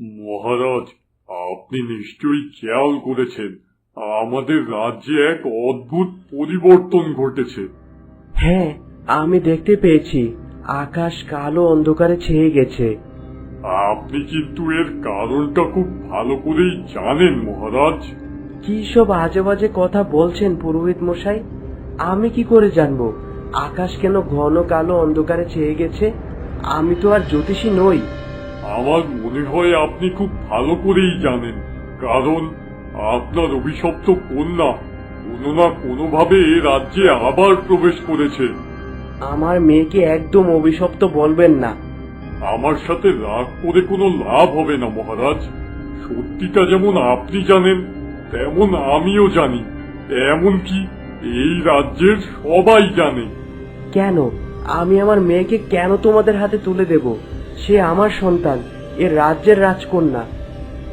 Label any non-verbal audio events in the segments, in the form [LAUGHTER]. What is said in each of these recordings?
মহারাজ আপনি নিশ্চয়ই খেয়াল করেছেন আমাদের রাজ্যে এক অদ্ভুত পরিবর্তন ঘটেছে। হ্যাঁ আমি দেখতে পেয়েছি আকাশ কালো অন্ধকারে ছেয়ে গেছে। আপনি কিন্তু এর কারণটা খুব ভালো করেই জানেন মহারাজ। কি সব আজে বাজে কথা বলছেন পুরোহিত মশাই? আমি কি করে জানব আকাশ কেন ঘন কালো অন্ধকারে ছেয়ে গেছে? আমি তো আর জ্যোতিষী নই। আমার মনে হয় আপনি খুব ভালো করেই জানেন কারণ আপনার অভিশপ্ত কন্যা কোনো না কোনোভাবে এ রাজ্যে আবার প্রবেশ করেছে। আমার মেয়েকে একদম অভিশপ্ত বলবেন না। আমার সাথে রাগ করে কোনো লাভ হবে না মহারাজ। সত্যিটা যেমন আপনি জানেন তেমন আমিও জানি। এমনকি এই রাজ্যের সবাই জানে। কেন? আমি আমার মেয়েকে কেন তোমাদের হাতে তুলে দেব? সে আমার সন্তান এ রাজ্যের রাজকন্যা।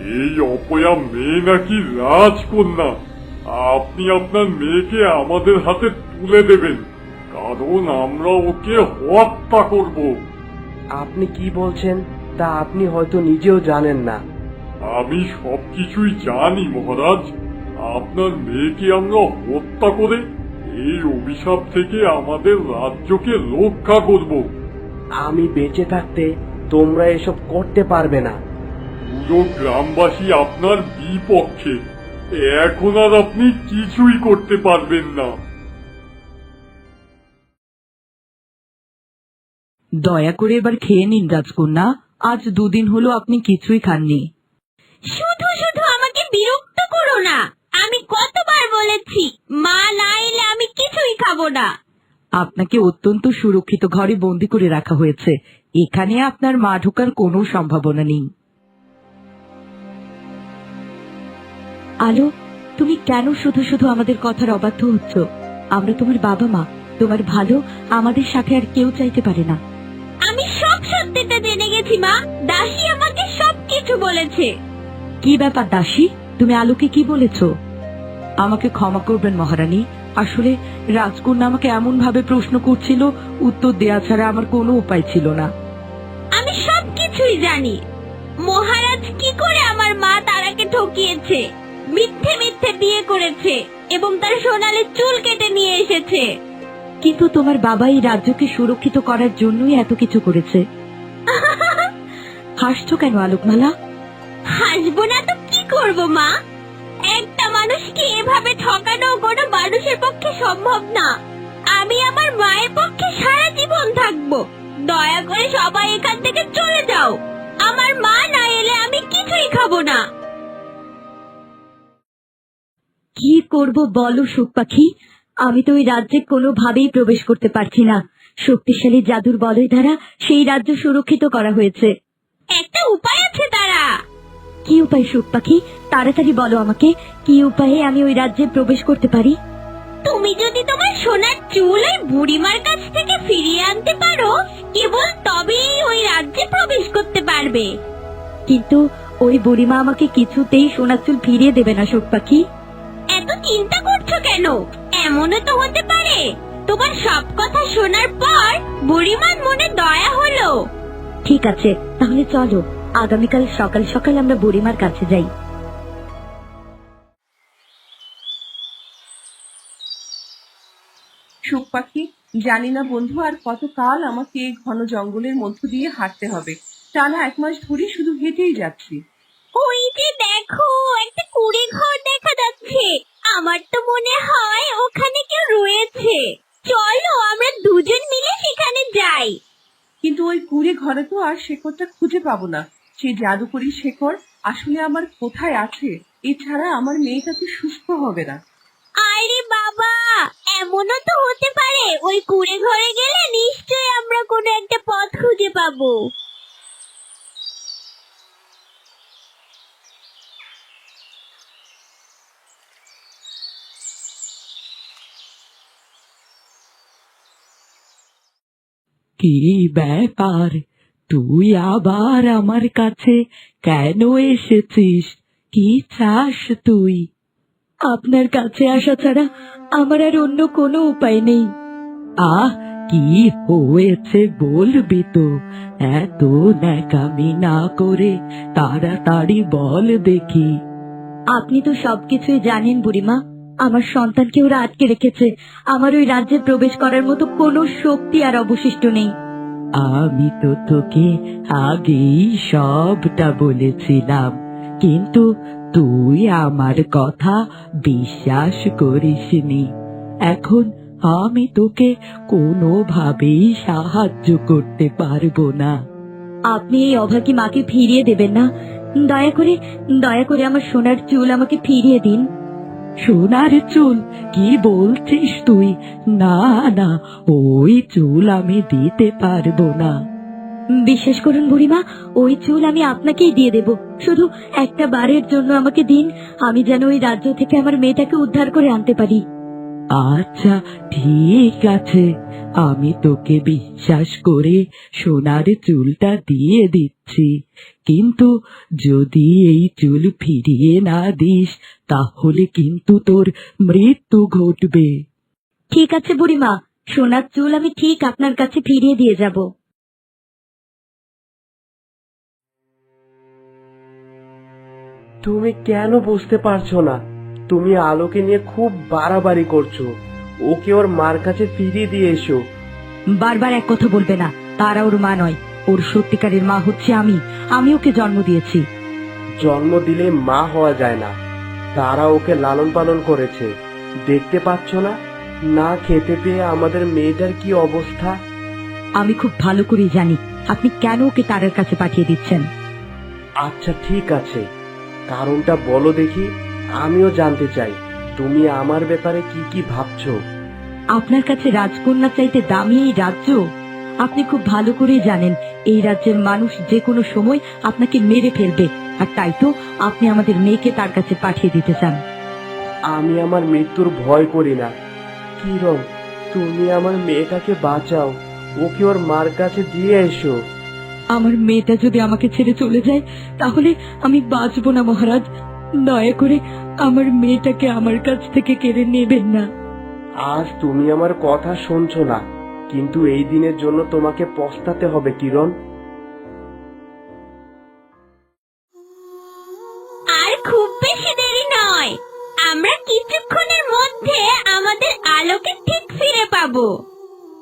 এই অপয়া মেয়ে নাকি রাজকন্যা? আপনি আপনার মেয়েকে আমাদের হাতে তুলে দেবেন কারণ আমরা ওকে হত্যা করব। আপনি কি বলছেন তা আপনি হয়তো নিজেও জানেন না। আমি সবকিছুই জানি মহারাজ। আপনার মেয়েকে আমরা হত্যা করে এই অভিশাপ থেকে আমাদের রাজ্যকে রক্ষা করব। আমি বেঁচে থাকতে তোমরা এসব করতে পারবে না। পুরো গ্রামবাসী আপনার বিপক্ষে। এখন আর আপনি কিছুই করতে পারবেন না। দয়া করে এবার খেয়ে নিন রাজকন্যা। আজ দুদিন হলো আপনি কিছুই খাননি। শুধু শুধু আমাকে বিরক্ত করো না। আমি কতবার বলেছি মা না এলে আমি কিছুই খাব না। আপনাকে অত্যন্ত সুরক্ষিত ঘরে বন্দি করে রাখা হয়েছে। এখানে আপনার মা ঢোকার কোনো সম্ভাবনা নেই। আলো তুমি কেন শুধু শুধু আমাদের কথার অবাধ্য হচ্ছ? আমরা তোমার বাবা মা তোমার ভালো আমাদের সাথে আর কেউ চাইতে পারে না। আমি সব সত্যিটা জেনে গেছি মা। দাসী আমাকে সবকিছু বলেছে। কি ব্যাপার দাসী? তুমি আলোকে কি বলেছ? আমাকে ক্ষমা করবেন মহারানী। আসলে রাজকন্যা আমাকে এমন ভাবে প্রশ্ন করছিল উত্তর দেয়া ছাড়া আমার কোনো উপায় ছিল না। সবকিছুই জানি। মহারাজ কি করে আমার মা তারাকে ঠকিয়েছে? মিথ্যে মিথ্যে বিয়ে করেছে এবং তার সোনালি চুল কেটে নিয়ে এসেছে। কিন্তু তোমার বাবা এই রাজ্যকে সুরক্ষিত করার জন্যই এত কিছু করেছে। [LAUGHS] হাসছো কেন আলোকমালা? হাসবো না তো কি করব মা? একটা মানুষকে এভাবে ঠকানো কোনো মানুষের পক্ষে সম্ভব না। আমি আমার মায়ের পক্ষে সারা জীবন থাকব। দয়া করে সবাই এখান থেকে চলে যাও। আমার মা না এলে আমি কিছুই খাব না। কি করব বলো, সুখ পাখি? আমি তো ওই রাজ্যে কোনোভাবেই প্রবেশ করতে পারছি না। শক্তিশালী জাদুর বলয় দ্বারা সেই রাজ্য সুরক্ষিত করা হয়েছে। একটা উপায় আছে তারা। কি উপায়, সুখ পাখি? তাড়াতাড়ি বলো আমাকে, কি উপায়ে আমি ওই রাজ্যে প্রবেশ করতে পারি? তুমি যদি তোমার সোনার চুল ওই বুড়িমার কাছ থেকে ফিরিয়ে আনতে পারো কেবল তবেই ওই রাজ্যে প্রবেশ করতে পারবে। কিন্তু ওই বুড়িমা আমাকে কিছুতেই সোনার চুল ফিরিয়ে দেবে না সুখ পাখি। এত চিন্তা করছ কেন? এমনও তো হতে পারে। তোমার সব কথা শোনার পর বুড়িমার মনে দয়া হলো। ঠিক আছে তাহলে চলো। আগামীকাল সকাল সকাল আমরা বুড়িমার কাছে যাই। জানি না বন্ধু আর কতকাল আমাকে এই ঘন জঙ্গলের মধ্য দিয়ে হাঁটতে হবে। টানা এক মাস ধরে শুধু হেঁটেই যাচ্ছি। ওই যে দেখো একটা কুড়ে ঘর দেখা যাচ্ছে। আমার তো মনে হয় ওখানে কেউ রয়েছে। চলো আমরা দুজন মিলে সেখানে যাই। কিন্তু ওই কুড়ে ঘরে তো আর শেকড়টা খুঁজে পাবো না। সেই জাদুকরি শেকড় আসলে আমার কোথায় আছে? এছাড়া আমার মেয়েটা তো সুস্থ হবে না। আরে বাবা, এমনও তো হতে পারে। ওই কুড়ে ঘরে গেলে নিশ্চয়ই আমরা কোনো একটা পথ খুঁজে পাবো। কি ব্যাপার? তুই আবার আমার কাছে কেন এসেছিস? কি চাস তুই? আপনার কাছে আসা ছাড়া আমার আর অন্য কোনো উপায় নেই। আহ কি হয়েছে বলবি তো? এত ন্যাকামি না করে তাড়াতাড়ি বল দেখি। আপনি তো সবকিছুই জানেন বুড়িমা। আমার সন্তানকে ওরা আটকে রেখেছে। আমার ওই রাজ্যে প্রবেশ করার মতো কোনো শক্তি আর অবশিষ্ট নেই। আমি তো তোকে আগেই সবটা বলেছিলাম। কিন্তু তুই আমার কথা বিশ্বাস করিসনি। এখন আমি তোকে কোনোভাবেই সাহায্য করতে পারব না। আপনি এই অভাগী মাকে ফিরিয়ে দেবেন না। দয়া করে দয়া করে আমার সোনার চুল আমাকে ফিরিয়ে দিন। সোনার চুল? কি বলছিস তুই? না না ওই চুল আমি দিতে পারব না। বিশ্বাস করুন বুড়িমা ওই চুল আমি আপনাকেই দিয়ে দেব। শুধু একটা বারের জন্য আমাকে দিন আমি যেন ওই রাজ্য থেকে আমার মেয়েটাকে উদ্ধার করে আনতে পারি। আচ্ছা ঠিক আছে। আমি তোকে বিশ্বাস করে সোনার চুলটা দিয়ে দিচ্ছি। কিন্তু যদি এই চুল ফিরিয়ে না দিস তাহলে কিন্তু তোর মৃত্যু ঘটবে। ঠিক আছে বুড়িমা সোনার চুল আমি ঠিক আপনার কাছে ফিরিয়ে দিয়ে যাব। তুমি কেন বুঝতে পারছ না? তুমি আলোকে নিয়ে খুব বাড়াবাড়ি করছ। ওকে ওর মার কাছে ফিরিয়ে দিয়ে এসো। বারবার এক কথা বলবে না। তারা ওর মা নয়। ওর সত্যিকারের মা হচ্ছে আমি। আমি ওকে জন্ম দিয়েছি। জন্ম দিলে মা হওয়া যায় না। তারা ওকে লালন পালন করেছে। দেখতে পাচ্ছ না? না খেতে পেয়ে আমাদের মেয়েটার কি অবস্থা? আমি খুব ভালো করেই জানি। আপনি কেন ওকে তারের কাছে পাঠিয়ে দিচ্ছেন? আচ্ছা ঠিক আছে। কারণটা বলো দেখি আমিও জানতে চাই তুমি আমার ব্যাপারে কি কি ভাবছ? আপনার কাছে রাজকন্যা চাইতে দামি এই রাজ্য? আপনি খুব ভালো করেই জানেন এই রাজ্যের মানুষ যে কোনো সময় আপনাকে মেরে ফেলবে আর তাই তো আপনি আমাদের মেয়েকে তার কাছে পাঠিয়ে দিতে চান। আমি আমার মৃত্যুর ভয় করি না। কিরণ তুমি আমার মেয়েটাকে বাঁচাও ওকে ওর মার কাছে দিয়ে এসো। আমার মেয়েটা যদি আমাকে ছেড়ে চলে যায় তাহলে আমি বাঁচবো না মহারাজ। দয়া করে আমার মেয়েটাকে আমার কাছ থেকে কেড়ে নেবেন না। আজ তুমি আমার কথা শুনছো না কিন্তু এই দিনের জন্য তোমাকে পস্তাতে হবে কিরণ। আর খুব বেশি দেরি নয়। আমরা কিছুক্ষণের মধ্যে আমাদের আলোকে ঠিক ফিরে পাবো।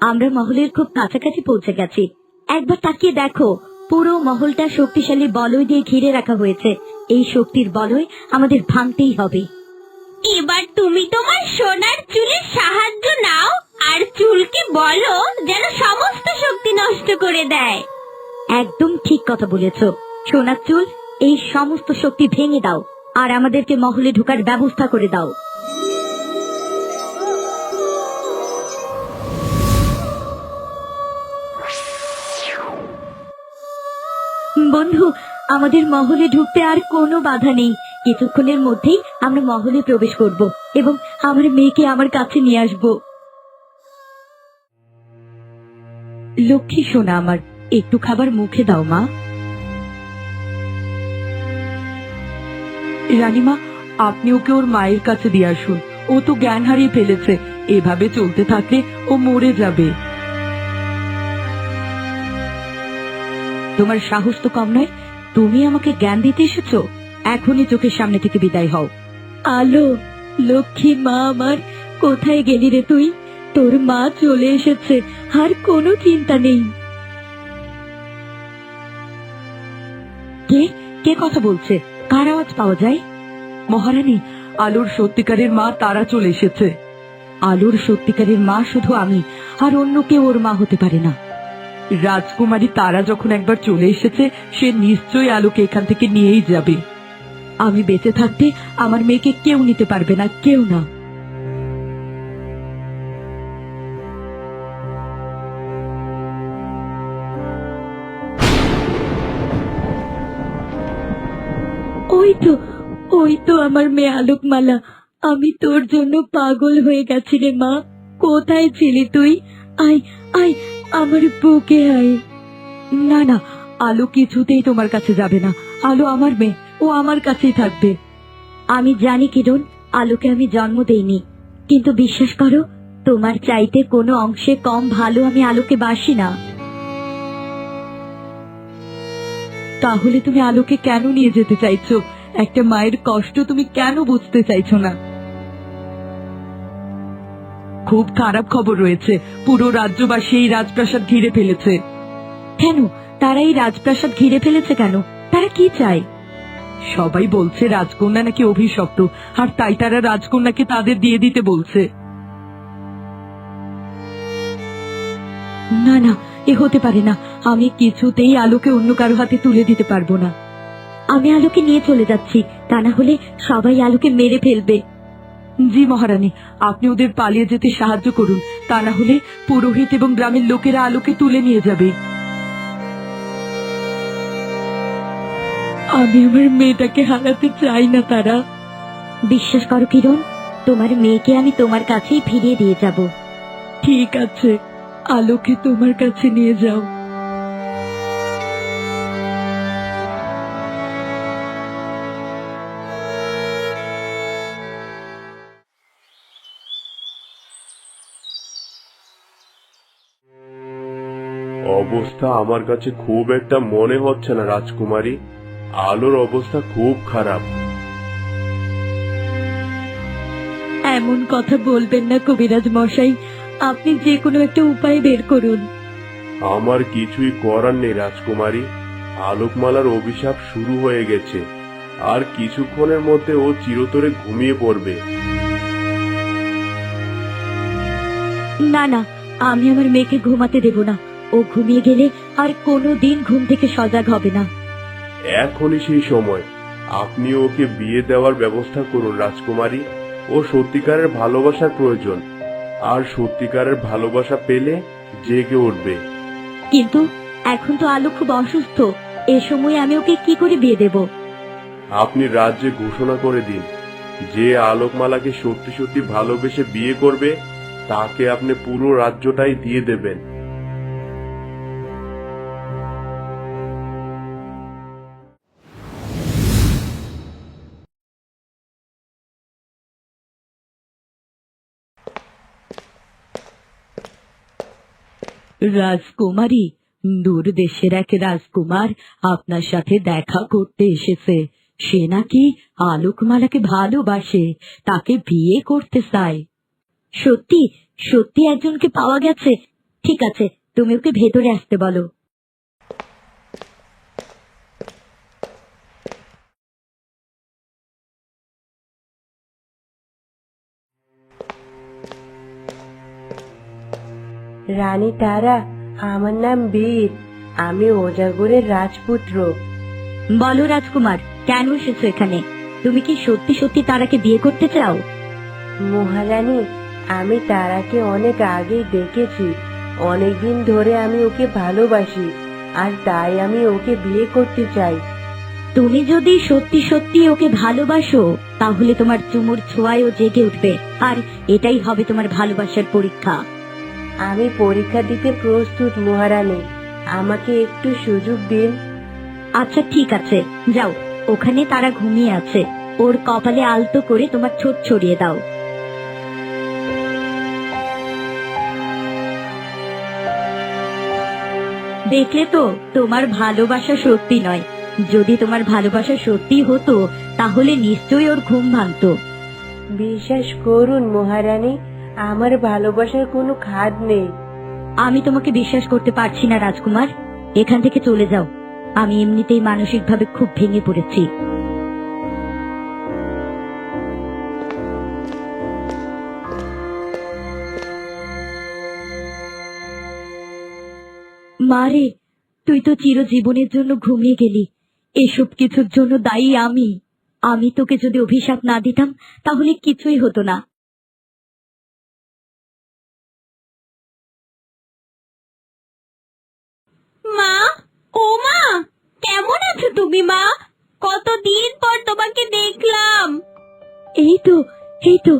আমরা মহলের খুব কাছাকাছি পৌঁছে গেছি। একবার তাকিয়ে দেখো পুরো মহলটা শক্তিশালী বলয় দিয়ে ঘিরে রাখা হয়েছে। এই শক্তির বলয় আমাদের ভাঙতেই হবে। এবার তুমি তোমার সোনার চুলের সাহায্য নাও আর চুলকে বলো যেন সমস্ত শক্তি নষ্ট করে দেয়। একদম ঠিক কথা বলেছ। সোনার চুল এই সমস্ত শক্তি ভেঙে দাও আর আমাদেরকে মহলে ঢোকার ব্যবস্থা করে দাও। বন্ধু, আমাদের মহলে ঢুকতে আর কোনো বাধা নেই। কিছুক্ষণের মধ্যেই আমরা মহলে প্রবেশ করব এবং আমার মেয়েকে আমার কাছে নিয়ে আসব। লক্ষ্মী সোনা আমার, একটু খাবার মুখে দাও মা। রানীমা, আপনি ওকে ওর মায়ের কাছে দিয়ে আসুন। ও তো জ্ঞান হারিয়ে ফেলেছে। এভাবে চলতে থাকলে ও মরে যাবে। তোমার সাহস তো কম নয়। তুমি আমাকে জ্ঞান দিতে এসেছ। এখনই চোখের সামনে থেকে বিদায় হও। আলো, লক্ষ্মী মা আমার, কোথায় গেলি রে তুই? তোর মা চলে এসেছে, আর কোনো চিন্তা নেই। কে? কে কথা বলছে? কার আওয়াজ পাওয়া যায়? মহারানী, আলোর সত্যিকারের মা তারা চলে এসেছে। আলোর সত্যিকারের মা শুধু আমি, আর অন্য কেউ ওর মা হতে পারে না। রাজকুমারী তারা যখন একবার চলে এসেছে, সে নিশ্চয়ই আলোকে এখান থেকে নিয়েই যাবে। আমি বেঁচে থাকতে আমার মেয়েকে কেউ নিতে পারবে না, কেউ না। ওই তো ওই তো আমার মেয়ে আলোকমালা। আমি তোর জন্য পাগল হয়ে গেছি রে মা। কোথায় ছিলি তুই? আয় আয় আমার বুকে আয়। না না, আলো কিছুতেই তোমার কাছে যাবে না। আলো আমার মেয়ে, ও আমার কাছেই থাকবে। আমি জানি কিরণ, আলোকে আমি জন্ম দেইনি। কিন্তু বিশ্বাস করো, তোমার চাইতে কোনো অংশে কম ভালো আমি আলোকে বাসি না। তাহলে তুমি আলোকে কেন নিয়ে যেতে চাইছো? একটা মায়ের কষ্ট তুমি কেন বুঝতে চাইছো না? খুব খারাপ খবর রয়েছে। পুরো রাজ্যবাসী এই রাজপ্রাসাদ ঘিরে ফেলেছে। কেন? তারা এই রাজপ্রাসাদ ঘিরে ফেলেছে কেন? তারা কি চায়? সবাই বলছে রাজকন্যা নাকি অভিশপ্ত আর তাই তারা রাজকন্যাকে তাদের দিয়ে দিতে বলছে। না না এ হতে পারে না। আমি কিছুতেই আলোকে অন্য কারও হাতে তুলে দিতে পারব না। আমি আলোকে নিয়ে চলে যাচ্ছি। তা না হলে সবাই আলোকে মেরে ফেলবে। জি মহারানী আপনি ওদের পালিয়ে যেতে সাহায্য করুন। তা না হলে পুরোহিত এবং গ্রামের লোকেরা আলোকে তুলে নিয়ে যাবে। আমি আমার মেয়েটাকে হারাতে চাই না তারা। বিশ্বাস করো কিরণ তোমার মেয়েকে আমি তোমার কাছেই ফিরিয়ে দিয়ে যাব। ঠিক আছে আলোকে তোমার কাছে নিয়ে যাও। অবস্থা আমার কাছে খুব একটা মনে হচ্ছে না রাজকুমারী। আলোর অবস্থা খুব খারাপ। এমন কথা বলবেন না কবিরাজ মশাই। আপনি যে কোনো একটা উপায় বের করুন। আমার কিছুই করার নেই রাজকুমারী। আলোকমালার অভিশাপ শুরু হয়ে গেছে। আর কিছুক্ষণের মধ্যে ও চিরতরে ঘুমিয়ে পড়বে। না না আমি আমার মেয়েকে ঘুমাতে দেব না। ও ঘুমিয়ে গেলে আর কোনো দিন ঘুম থেকে সজাগ হবে না। এখনই সেই সময়। আপনি ওকে বিয়ে দেওয়ার ব্যবস্থা করুন রাজকুমারী। ও সত্যিকারের ভালোবাসার প্রয়োজন। আর সত্যিকারের ভালোবাসা পেলে জেগে উঠবে। কিন্তু এখন তো আলো খুব অসুস্থ। এ সময় আমি ওকে কি করে বিয়ে দেব? আপনি রাজ্যে ঘোষণা করে দিন। যে আলোকমালাকে সত্যি সত্যি ভালোবেসে বিয়ে করবে তাকে আপনি পুরো রাজ্যটাই দিয়ে দেবেন। রাজকুমারী, দূর দেশের এক রাজকুমার আপনার সাথে দেখা করতে এসেছে। সে নাকি আলোকমালাকে ভালোবাসে, তাকে বিয়ে করতে চায়। সত্যি সত্যি একজনকে পাওয়া গেছে। ঠিক আছে, তুমি ওকে ভেতরে আসতে বলো। রানী তারা আমার নাম বীর আমি ওজাগরের রাজপুত্র। বলো রাজকুমার কেন এসেছ এখানে? তুমি কি সত্যি সত্যি তারাকে বিয়ে করতে চাও? মহারানী আমি তারাকে অনেক আগেই দেখেছি। অনেকদিন ধরে আমি ওকে ভালোবাসি আর তাই আমি ওকে বিয়ে করতে চাই। তুমি যদি সত্যি সত্যি ওকে ভালোবাসো তাহলে তোমার চুমুর ছোঁয়ায়ও জেগে উঠবে আর এটাই হবে তোমার ভালোবাসার পরীক্ষা। আমি পরীক্ষা দিতে প্রস্তুত মহারানী। আমাকে একটু সুযোগ দিন। আচ্ছা ঠিক আছে। যাও ওখানে তারা ঘুমিয়ে আছে। ওর কপালে আলতো করে তোমার ছোট ছড়িয়ে দাও। দেখলে তো তোমার ভালোবাসা সত্যি নয়। যদি তোমার ভালোবাসা সত্যি হতো তাহলে নিশ্চয়ই ওর ঘুম ভাঙতো। বিশ্বাস করুন মহারানী আমার ভালোবাসার কোনো খাদ নেই। আমি তোমাকে বিশ্বাস করতে পারছি না, রাজকুমার। এখান থেকে চলে যাও। আমি এমনিতেই মানসিকভাবে খুব ভেঙে পড়েছি। মারে তুই তো চিরজীবনের জন্য ঘুমিয়ে গেলি। এসব কিছুর জন্য দায়ী আমি। আমি তোকে যদি অভিশাপ না দিতাম, তাহলে কিছুই হতো না মা ও মা কেমন আছো তুমি মা কতদিন পর তোমাকে দেখলাম। এই তো এই তো,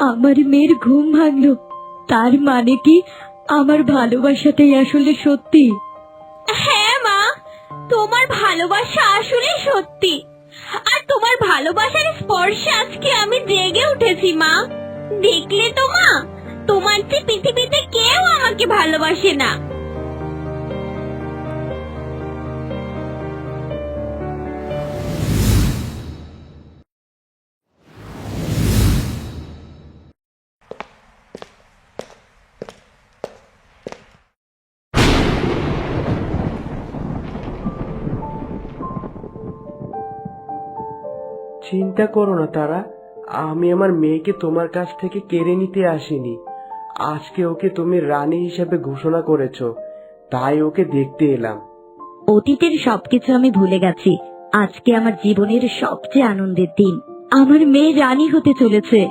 আমার মেয়ের ঘুম ভাঙলো। তার মানে কি আমার ভালোবাসাটাই আসলে সত্যি? হ্যাঁ মা, তোমার ভালোবাসা আসলে সত্যি। আর তোমার ভালোবাসার স্পর্শে আজকে আমি জেগে উঠেছি মা। দেখলে তো মা, তোমার চেয়ে পৃথিবীতে কেউ আমাকে ভালোবাসে না। চিন্তা করো না, তারা। আমি আমার মেয়েকে তোমার কাছ থেকে কেড়ে নিতে আসিনি। আজকে ওকে তুমি রানী হিসেবে ঘোষণা করেছ। তাই ওকে দেখতে এলাম। অতীতের সবকিছু আমি ভুলে গেছি। আজকে আমার জীবনের সবচেয়ে আনন্দের দিন। আমার মেয়ে রানী হতে চলেছে।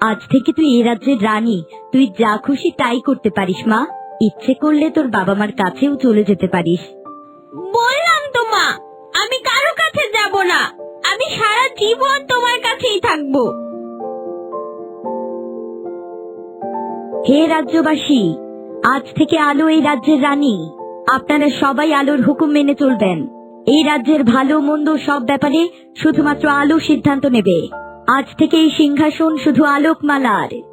আজ থেকে তুই এ রাজ্যের রানী। তুই যা খুশি তাই করতে পারিস, মা। ইচ্ছে করলে তোর বাবা মার কাছেও চলে যেতে পারিস। বললাম না, আমি সারা জীবন তোমার কাছেই থাকব। হে রাজ্যবাসী, আজ থেকে আলো এই রাজ্যের রানী। আপনারা সবাই আলোর হুকুম মেনে চলবেন। এই রাজ্যের ভালো মন্দ সব ব্যাপারে শুধুমাত্র আলো সিদ্ধান্ত নেবে। আজ থেকে এই সিংহাসন শুধু আলোকমালার।